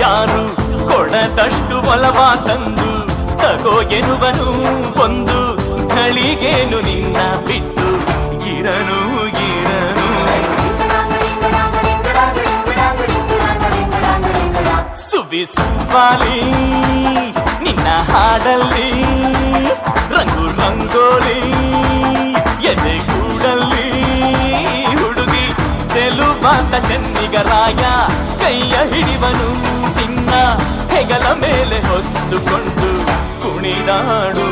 ಯಾರು ಕೊಡದಷ್ಟು ಒಲವ ತಂದು, ತಗೋ ಎನ್ನುವನು ಒಂದು ಗಳಿಗೇನು ನಿನ್ನ ಬಿಟ್ಟು ಗಿರನು ಗಿರನು ಸುವಿ ಸುವ್ವಾಲಿ ನಿನ್ನ ಹಾಡಲ್ಲಿ, ರಂಗು ರಂಗೋಲಿ, ಎದೆ ಕೂಡಲ್ಲಿ ಹುಡುಗಿ ಚೆಲುವಾದ ಚೆನ್ನಿಗರಾಯ ಕೈಯ ಹಿಡಿವನು. ನಿನ್ನ ಹೆಗಲ ಮೇಲೆ ಹೊತ್ತುಕೊಂಡು ಕುಣಿದಾಡು.